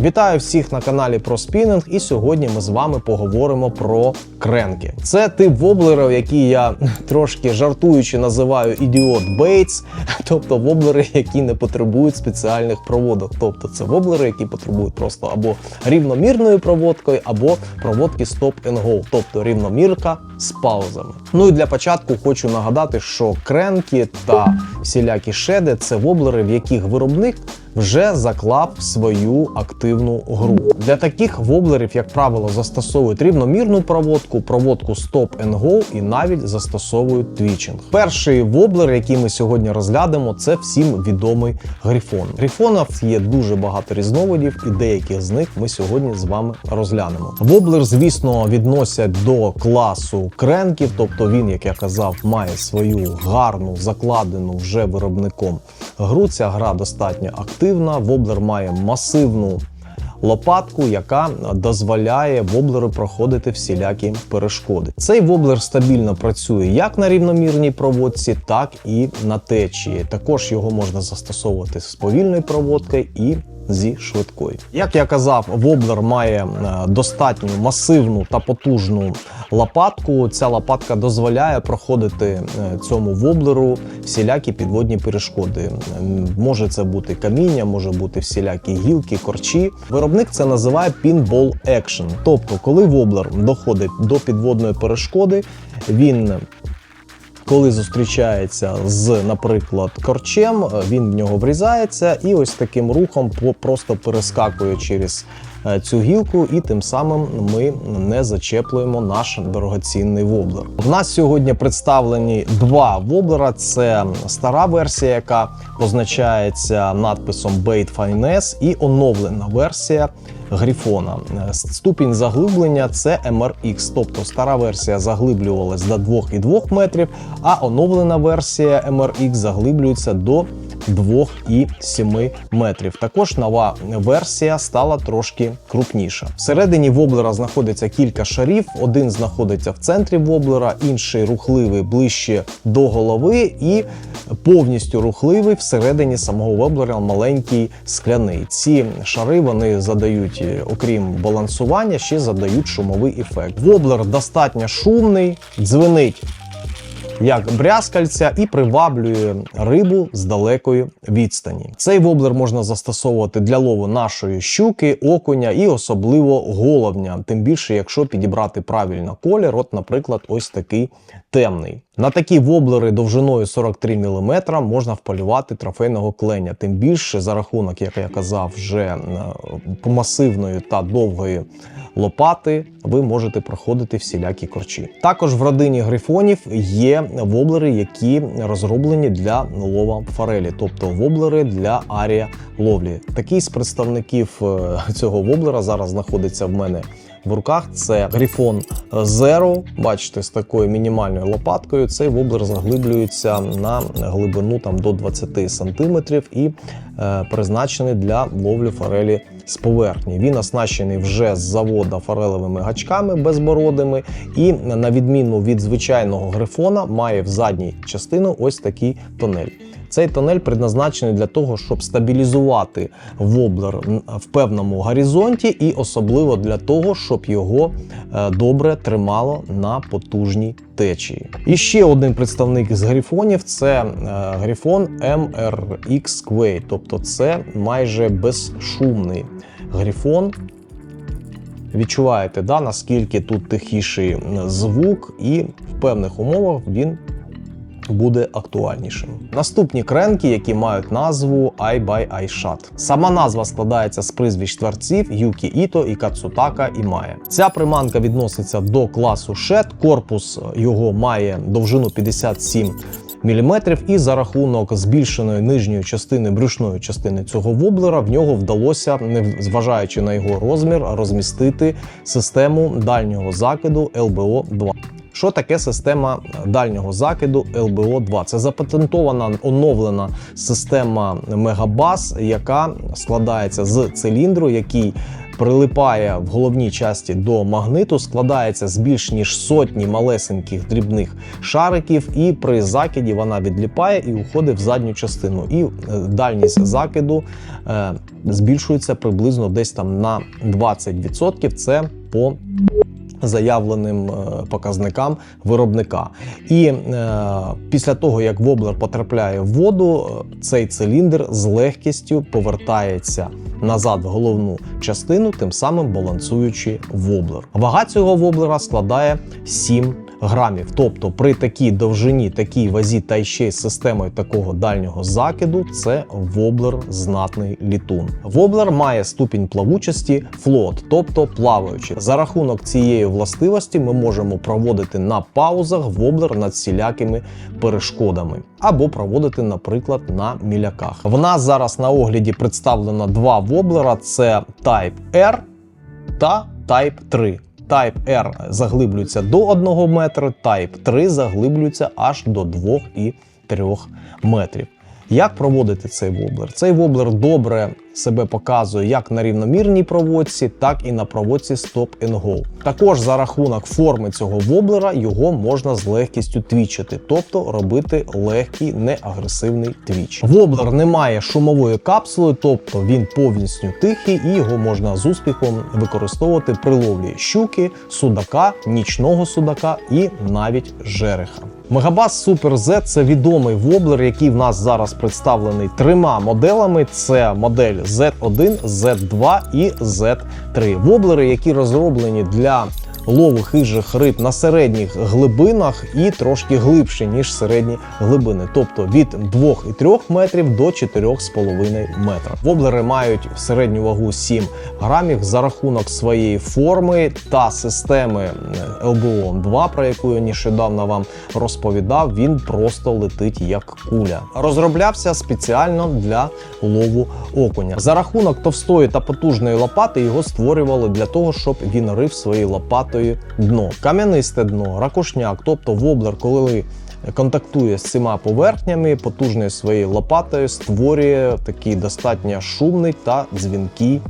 Вітаю всіх на каналі про спінінг, і сьогодні ми з вами поговоримо про кренки. Це тип воблерів, який я трошки жартуючи називаю ідіот бейтс, тобто воблери, які не потребують спеціальних проводок. Тобто це воблери, які потребують просто або рівномірною проводкою, або проводки stop and go, тобто рівномірка з паузами. Ну і для початку хочу нагадати, що кренки та всілякі шеди це воблери, в яких виробник вже заклав свою активну гру. Для таких воблерів, як правило, застосовують рівномірну проводку, проводку Stop and Go і навіть застосовують твічинг. Перший воблер, який ми сьогодні розглянемо, це всім відомий грифон. Грифонів є дуже багато різновидів, і деяких з них ми сьогодні з вами розглянемо. Воблер, звісно, відносять до класу кренків, тобто він, як я казав, має свою гарну закладену вже виробником гру. Ця гра достатньо активна. Воблер має масивну лопатку, яка дозволяє воблеру проходити всілякі перешкоди. Цей воблер стабільно працює як на рівномірній проводці, так і на течії. Також його можна застосовувати з повільною проводкою і зі швидкою. Як я казав, воблер має е, достатньо масивну та потужну лопатку. Ця лопатка дозволяє проходити е, цьому воблеру всілякі підводні перешкоди. Може це бути каміння, може бути всілякі гілки, корчі. Виробник це називає Pinball Action. Тобто, коли воблер доходить до підводної перешкоди, він коли зустрічається з, наприклад, корчем, він в нього врізається і ось таким рухом просто перескакує через е, цю гілку, і тим самим ми не зачеплюємо наш дорогоцінний воблер. У нас сьогодні представлені два воблера: це стара версія, яка позначається надписом Bait Finesse, і оновлена версія. Грифона. Е, Ступінь заглиблення це MRX, тобто стара версія заглиблювалась до 2,2 метрів, а оновлена версія MRX заглиблюється до 2,7 метрів. Також нова версія стала трошки крупніша. Всередині воблера знаходиться кілька шарів. Один знаходиться в центрі воблера, інший рухливий ближче до голови, і повністю рухливий всередині самого воблера маленький скляний. Ці шари вони задають, е, окрім балансування, ще задають шумовий ефект. Воблер достатньо шумний, дзвенить як брязкальця і приваблює рибу з далекої відстані. Цей воблер можна застосовувати для лову нашої щуки, окуня і особливо головня. Тим більше, якщо підібрати правильно колір, от, наприклад, ось такий темний. На такі воблери довжиною 43 мм можна вполювати трофейного кленя. Тим більше за рахунок, як я казав, вже е, масивної та довгої лопати ви можете проходити всілякі корчі. Також в родині грифонів є воблери, які розроблені для лова форелі, тобто воблери для арія ловлі. Такий з представників е, цього воблера зараз знаходиться в мене в руках. Це Грифон Zero. Бачите, з такою мінімальною лопаткою. Цей воблер заглиблюється на глибину там до 20 см і е, призначений для ловлі форелі з поверхні. Він оснащений вже з завода форелевими гачками безбородими, і на відміну від звичайного грифона, має в задній частину ось такий тонель. Цей тонель предназначений для того, щоб стабілізувати воблер в певному горизонті, і особливо для того, щоб його е, добре тримало на потужній течії. І ще один представник з грифонів це е, грифон MRX Quay, тобто це майже безшумний грифон. Відчуваєте, да, наскільки тут тихіший звук, і в певних умовах він буде актуальнішим. Наступні кренки, які мають назву Eye by Eye Shot. Сама назва складається з прізвищ творців Юкі Іто і Кацутака Імає. Ця приманка відноситься до класу Shed, корпус його має довжину 57 мм, і за рахунок збільшеної нижньої частини брюшної частини цього воблера в нього вдалося, не зважаючи на його розмір, розмістити систему дальнього закиду LBO 2 що таке система дальнього закиду LBO 2 Це запатентована оновлена система Мегабас, яка складається з циліндру, який прилипає в головній часті до магниту, складається з більш ніж сотні малесеньких дрібних шариків, і при закиді вона відліпає і уходить в задню частину. І е, дальність закиду е, збільшується приблизно десь там на 20%. Це по заявленим е, показникам виробника. І е, після того, як воблер потрапляє в воду, е, цей циліндр з легкістю повертається назад в головну частину, тим самим балансуючи воблер. Вага цього воблера складає 7 грамів. Тобто при такій довжині, такій вазі та ще й з системою такого дальнього закиду, це воблер знатний літун. Воблер має ступінь плавучості флот, тобто плаваючий. За рахунок цієї властивості ми можемо проводити на паузах воблер над всілякими перешкодами або проводити, наприклад, на міляках. В нас зараз на огляді представлено два воблера: це Type R та Type 3. Type R заглиблюється до 1 метра, Type 3 заглиблюється аж до 2,3 метрів. Як проводити цей воблер? Цей воблер добре себе показує як на рівномірній проводці, так і на проводці Stop and Go. Також за рахунок форми цього воблера його можна з легкістю твічити, тобто робити легкий неагресивний твіч. Воблер не має шумової капсули, тобто він повністю тихий, і його можна з успіхом використовувати при ловлі щуки, судака, нічного судака і навіть жереха. Мегабас Super Z – це відомий воблер, який в нас зараз представлений трьома моделами: це модель Z1, Z2 і Z3. Воблери, які розроблені для лову хижих риб на середніх глибинах і трошки глибше, ніж середні глибини, тобто від 2,3 метрів до 4,5 метра. Воблери мають середню вагу 7 грамів за рахунок своєї форми та системи LBON 2, про яку я нещодавно вам розповідав. Він просто летить як куля. Розроблявся спеціально для лову окуня. За рахунок товстої та потужної лопати його створювали для того, щоб він рив своєю лопатою дно. Кам'янисте дно, ракушняк, тобто воблер, коли контактує з цими поверхнями, потужною своєю лопатою створює такий достатньо шумний та дзвінкий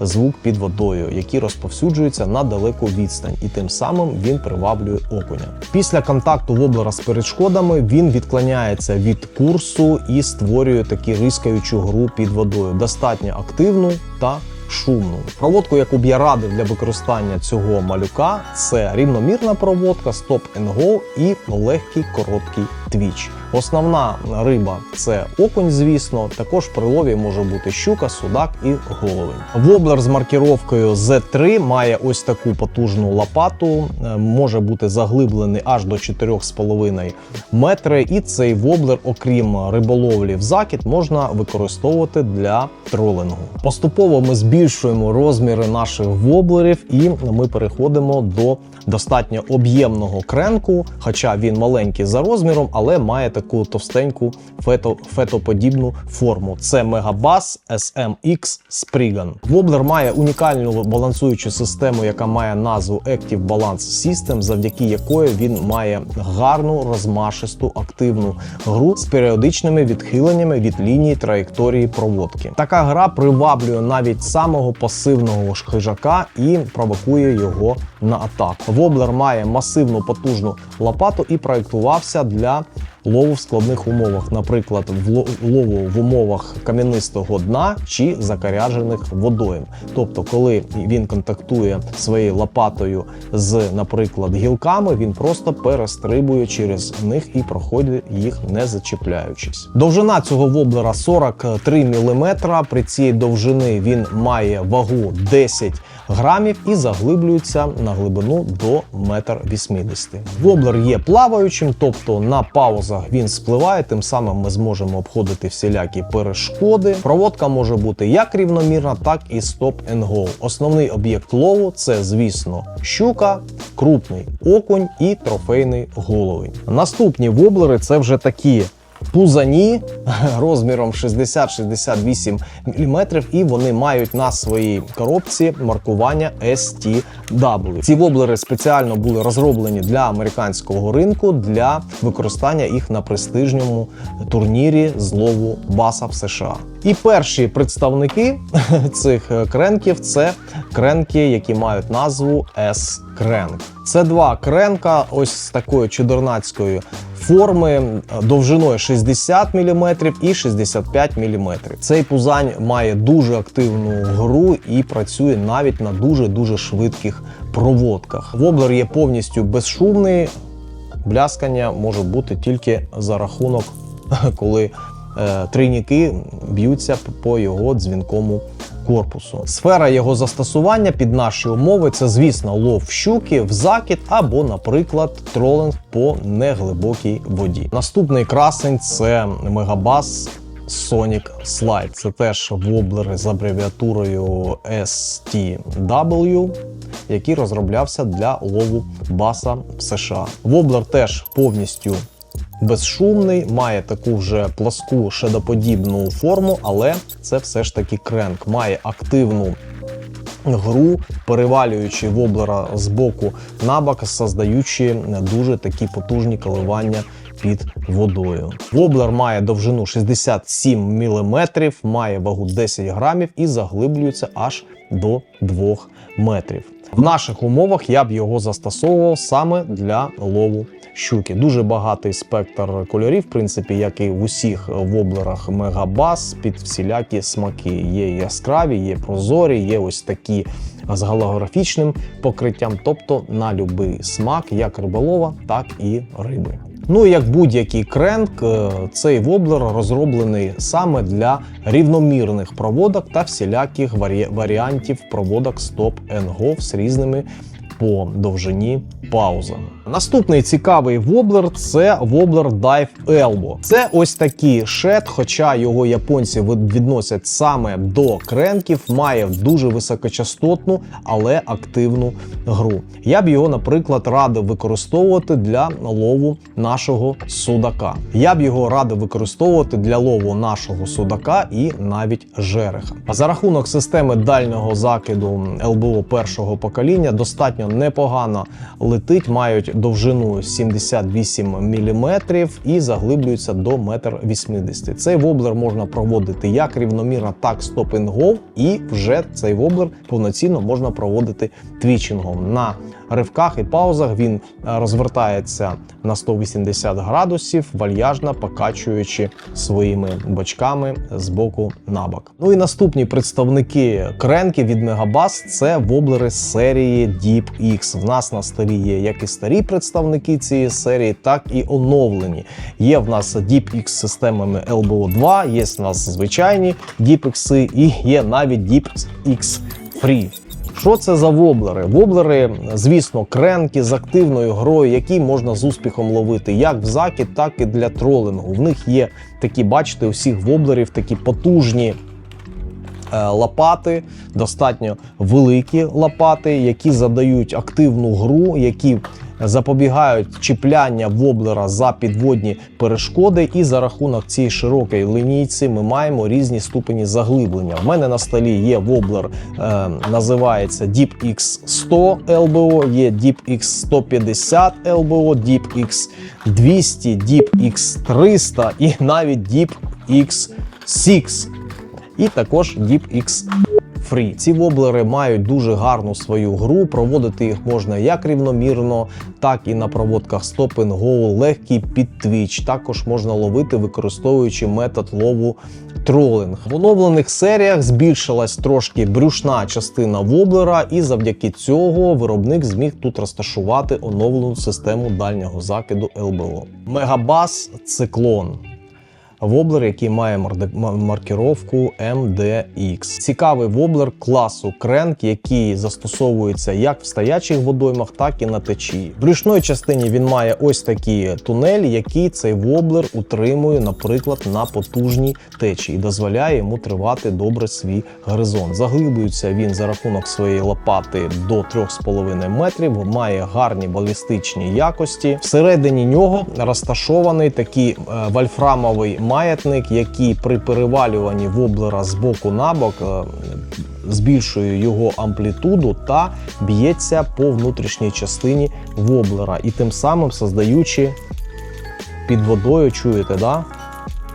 звук під водою, який розповсюджується на далеку відстань, і тим самим він приваблює окуня. Після контакту воблера з перешкодами він відклоняється від курсу і створює таку рискаючу гру під водою, достатньо активну та шумну. Проводку, яку б я радив для використання цього малюка, це рівномірна проводка, стоп and go і легкий короткий твіч. Основна риба це окунь, звісно. Також при лові може бути щука, судак і головень. Воблер з маркіровкою Z3 має ось таку потужну лопату, е, може бути заглиблений аж до 4,5 метри. І цей воблер, окрім риболовлі в закид, можна використовувати для тролингу. Поступово ми збільшуємо розміри наших воблерів, і ми переходимо до достатньо об'ємного кренку, хоча він маленький за розміром, але має таку товстеньку фето, фетоподібну форму. Це Megabass SMX Spriggan. Воблер має унікальну балансуючу систему, яка має назву Active Balance System, завдяки якої він має гарну, розмашисту, активну гру з періодичними відхиленнями від лінії траєкторії проводки. Така гра приваблює навіть самого пасивного хижака і провокує його на атаку. Воблер має масивну потужну лопату і проєктувався для лову в складних умовах, наприклад, лову в умовах кам'янистого дна чи закаряджених водойм. Тобто, коли він контактує своєю лопатою з, наприклад, гілками, він просто перестрибує через них і проходить їх не зачіпляючись. Довжина цього воблера 43 мм. При цій довжини він має вагу 10 грамів і заглиблюється на глибину до 1,80 м. Воблер є плаваючим, тобто на паузах він спливає, тим самим ми зможемо обходити всілякі перешкоди. Проводка може бути як рівномірна, так і go. Основний об'єкт лову це, звісно, щука, крупний окунь і трофейний головень. Наступні воблери це вже такі пузані розміром 60-68 мм, і вони мають на своїй коробці маркування STW. Ці воблери спеціально були розроблені для американського ринку для використання їх на престижньому турнірі з лову баса в США. І перші представники цих кренків це кренки, які мають назву S-кренк. Це два кренка, ось з такої чудернацької форми довжиною 60 мм і 65 мм. Цей пузань має дуже активну гру і працює навіть на дуже дуже швидких проводках. Воблер є повністю безшумний. Бляскання може бути тільки за рахунок, коли е, трійники б'ються по його дзвінкому корпусу. Сфера його застосування під наші умови це, звісно, лов щуки в закид або, наприклад, тролинг по неглибокій воді. Наступний красень це мегабас. Sonic Slide. Це теж воблер з абревіатурою STW, який розроблявся для лову баса в США. Воблер теж повністю безшумний, має таку вже пласку шедоподібну форму, але це все ж таки кренк. Має активну гру, перевалюючи воблера з боку на бок, создаючи дуже такі потужні коливання під водою. Воблер має довжину 67 мм, має вагу 10 грамів і заглиблюється аж до 2 метрів. В наших умовах я б його застосовував саме для лову щуки. Дуже багатий спектр кольорів, в принципі, як і в усіх воблерах Мегабас під всілякі смаки. Є яскраві, є прозорі, є ось такі з голографічним покриттям, тобто на будь-який смак, як риболова, так і риби. Ну, як будь-який кренк, е, цей воблер розроблений саме для рівномірних проводок та всіляких варі... варіантів проводок and Go з різними по довжині паузами. Наступний цікавий воблер це воблер Dive Elbow. Це ось такий шет, хоча його японці відносять саме до кренків, має дуже високочастотну, але активну гру. Я б його, наприклад, радив використовувати для лову нашого судака. Я б його радив використовувати для лову нашого судака і навіть жереха. За рахунок системи дальнього закиду ЛБО першого покоління достатньо непогано летить, мають довжину 78 мм і заглиблюються до 1,80 м. Цей воблер можна проводити як рівномірно, так and і вже цей воблер повноцінно можна проводити твічингом. На ривках і паузах він розвертається на 180 градусів, вальяжно покачуючи своїми бочками з боку на бок. Ну і наступні представники кренки від Megabass – це воблери серії Deep X. В нас на столі є як і старі представники цієї серії, так і оновлені. Є в нас Deep X з системами LBO 2, є в нас звичайні Deep X і є навіть Deep X Free. Що це за воблери? Воблери, звісно, кренки з активною грою, які можна з успіхом ловити як в закид, так і для тролингу. В них є такі, бачите, у всіх воблерів такі потужні. Лопати достатньо великі лопати, які задають активну гру, які запобігають чіпляння воблера за підводні перешкоди. І за рахунок цієї широкої лінійці ми маємо різні ступені заглиблення. В мене на столі є воблер, е, називається Deep X 100 LBO, є Deep X 150 LBO, Deep X 200, Deep X 300 і навіть Deep X 6 і також Deep X Free. Ці воблери мають дуже гарну свою гру. Проводити їх можна як рівномірно, так і на проводках Stop and Go, легкий підтвіч. Також можна ловити, використовуючи метод лову тролинг. В оновлених серіях збільшилась трошки брюшна частина воблера, і завдяки цього виробник зміг тут розташувати оновлену систему дальнього закиду ЛБО. Мегабас Циклон. Воблер, який має маркировку MDX. Цікавий воблер класу кренк, який застосовується як в стоячих водоймах, так і на течії. В брюшної частині він має ось такі тунелі, які цей воблер утримує, наприклад, на потужній течії, і дозволяє йому тривати добре свій горизонт. Заглиблюється він за рахунок своєї лопати до 3,5 метрів, має гарні балістичні якості. Всередині нього розташований такий е, вольфрамовий маятник, який при перевалюванні воблера з боку на бок е, збільшує його амплітуду та б'ється по внутрішній частині воблера, і тим самим создаючи під водою, чуєте, да?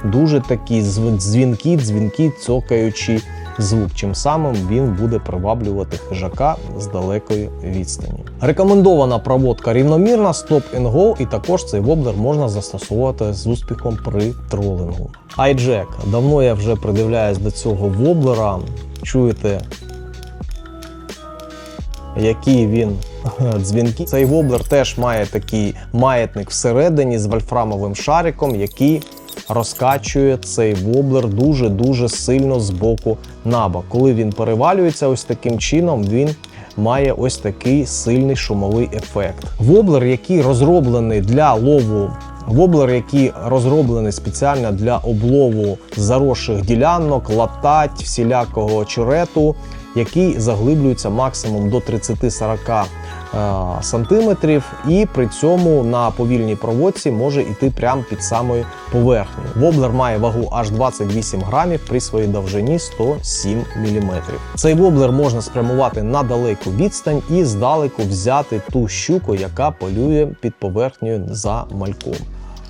дуже такі дзвінки, дзвінки, цокаючі звук. Чим самим він буде приваблювати хижака з далекої відстані. Рекомендована проводка рівномірна, стоп and go, і також цей воблер можна застосовувати з успіхом при тролингу. iJack. Давно я вже придивляюсь до цього воблера. Чуєте, які він дзвінки. Цей воблер теж має такий маятник всередині з вольфрамовим шариком, який розкачує цей воблер дуже-дуже сильно з боку на бок. Коли він перевалюється ось таким чином, він має ось такий сильний шумовий ефект. Воблер, який розроблений для лову. Воблер, який розроблений спеціально для облову заросших ділянок, латать, всілякого черету, який заглиблюється максимум до 30-40 е, сантиметрів, і при цьому на повільній проводці може йти прямо під самою поверхнею. Воблер має вагу аж 28 грамів при своїй довжині 107 мм. Цей воблер можна спрямувати на далеку відстань і здалеку взяти ту щуку, яка полює під поверхнею за мальком.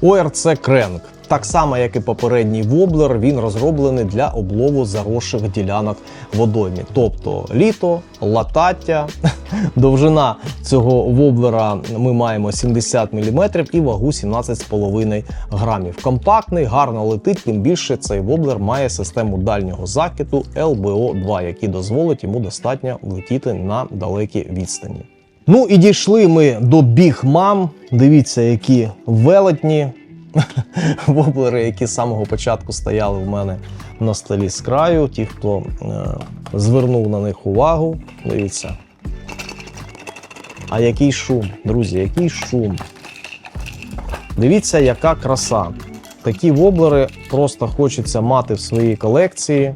ОРЦ Кренк. Так само, як і попередній воблер, він розроблений для облову заросших ділянок водоймі. Тобто літо, латаття. Довжина цього воблера ми маємо 70 мм і вагу 17,5 грамів. Компактний, гарно летить, тим більше цей воблер має систему дальнього закиду LBO2, який дозволить йому достатньо влетіти на далекі відстані. Ну і дійшли ми до біг мам. Дивіться, які велетні воблери, які з самого початку стояли в мене на столі з краю. Ті, хто е, звернув на них увагу. Дивіться. А який шум, друзі, який шум. Дивіться, яка краса. Такі воблери просто хочеться мати в своїй колекції.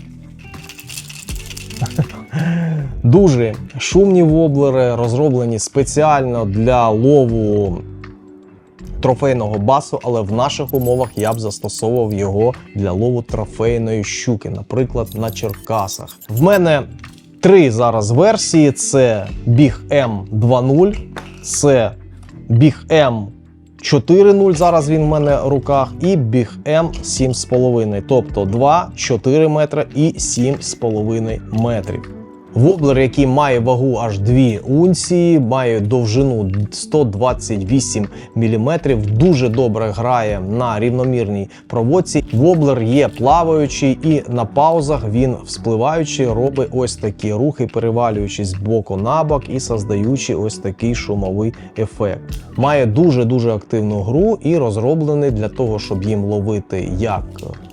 Дуже шумні воблери, розроблені спеціально для лову трофейного басу, але в наших умовах я б застосовував його для лову трофейної щуки, наприклад, на Черкасах. В мене три зараз версії: це Big M 2.0, це Big M 4.0, зараз він в мене в руках, і Big M 7,5, тобто 2, 4 метри і 7,5 метрів. Воблер, який має вагу аж 2 унції, має довжину 128 мм, дуже добре грає на рівномірній проводці. Воблер є плаваючий і на паузах він вспливаючи робить ось такі рухи, перевалюючись з боку на бок і создаючи ось такий шумовий ефект. Має дуже-дуже активну гру і розроблений для того, щоб їм ловити як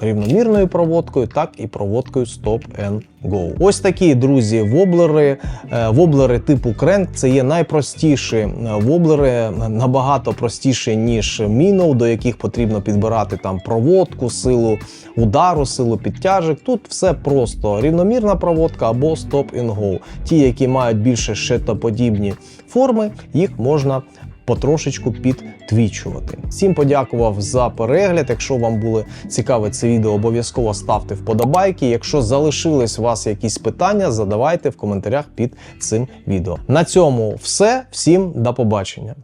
рівномірною проводкою, так і проводкою Stop and Go. Ось такі друзі, воблери. Е, Воблери типу кренк це є найпростіші е, воблери, набагато простіші, ніж міноу, до яких потрібно підбирати там проводку, силу удару, силу підтяжок. Тут все просто рівномірна проводка або стоп-ін-гоу. Ті, які мають більше щитоподібні форми, їх можна потрошечку підтвічувати. Всім подякував за перегляд. Якщо вам було цікаве це відео, обов'язково ставте вподобайки. Якщо залишились у вас якісь питання, задавайте в коментарях під цим відео. На цьому все. Всім до побачення.